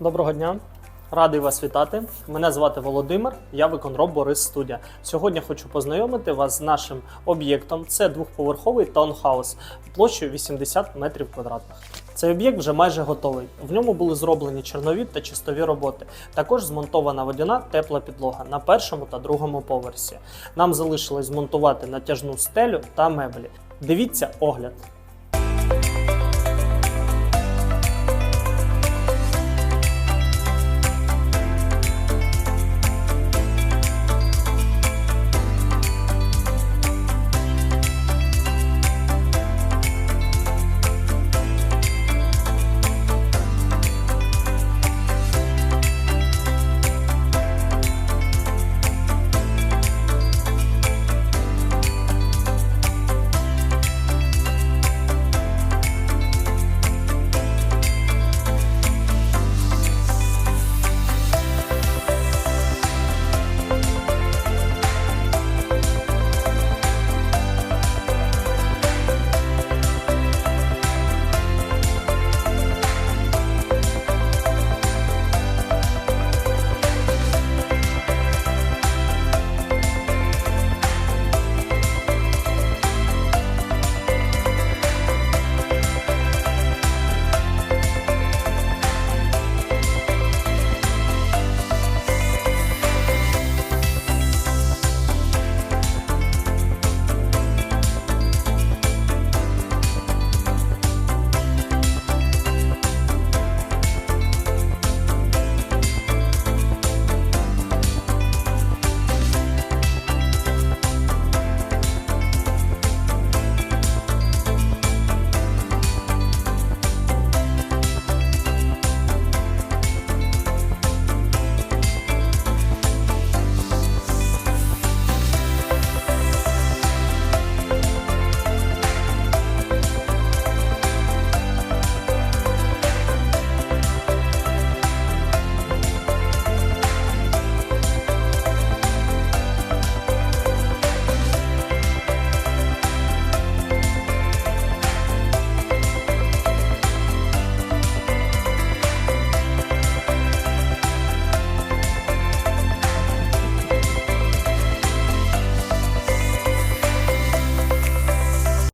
Доброго дня. Радий вас вітати. Мене звати Володимир, я виконроб Борис Студія. Сьогодні хочу познайомити вас з нашим об'єктом. Це двохповерховий таунхаус площею 80 метрів квадратних. Цей об'єкт вже майже готовий. В ньому були зроблені чорнові та чистові роботи. Також змонтована водяна тепла підлога на першому та другому поверсі. Нам залишилось змонтувати натяжну стелю та меблі. Дивіться огляд.